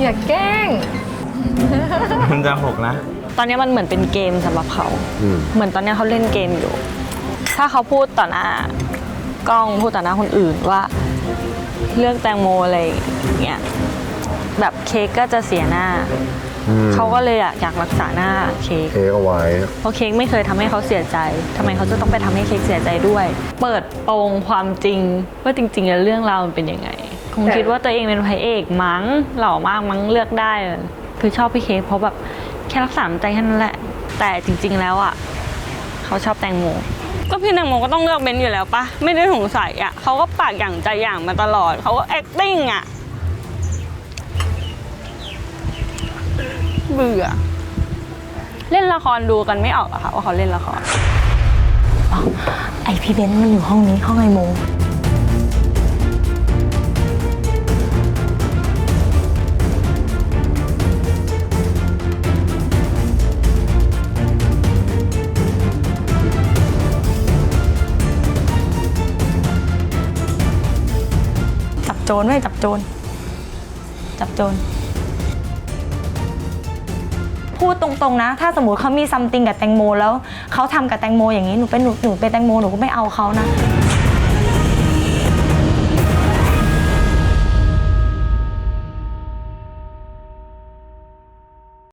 อย่าแกล้ง มันจะหกนะ ตอนนี้มันเหมือนเป็นเกมสำหรับเขา อืม เหมือนตอนนี้เขาเล่นเกมอยู่ ถ้าเขาพูดต่อหน้ากล้องพูดต่อหน้าคนอื่นว่าเลือกแตงโมอะไรอย่างเงี้ยแบบเค้กก็จะเสียหน้า อืมเขาก็เลยอยากอยากรักษาหน้าเค้ก เทเอาไว้ เพราะเค้กไม่เคยทำให้เขาเสียใจ ทำไมเขาจะต้องไปทำให้เค้กเสียใจด้วย เปิดโปงความจริงว่าจริงๆแล้วเรื่องราวมันเป็นยังไง คงคิดว่าตัวเองเป็นพระเอกมั้งหล่อมากมั้งเลือกได้เลยคือชอบพี่เค้กเพราะแบบแค่รักษาน้ำใจแค่นั้นแหละ แต่จริง ๆ แล้วอะเขาชอบแตงโมก็พี่แตงโมก็ต้องเลือกเบนซ์อยู่แล้วปะไม่ได้สงสัยอะเขาก็ปากอย่างใจอย่างมาตลอดเขาก็ acting อะเบื่อ เล่นละครดูกันไม่ออกอะค่ะว่าเขาเล่นละครไอพี่เบนซ์มันอยู่ห้องนี้ห้องไอโม โจรไว้จับโจรจับโจรพูดตรงๆนะ ถ้าสมมติเขามีซัมติงกับแตงโมแล้วเขาทำกับแตงโมอย่างนี้หนูเป็นหนูหนูเป็นแตงโมหนูก็ไม่เอาเขานะ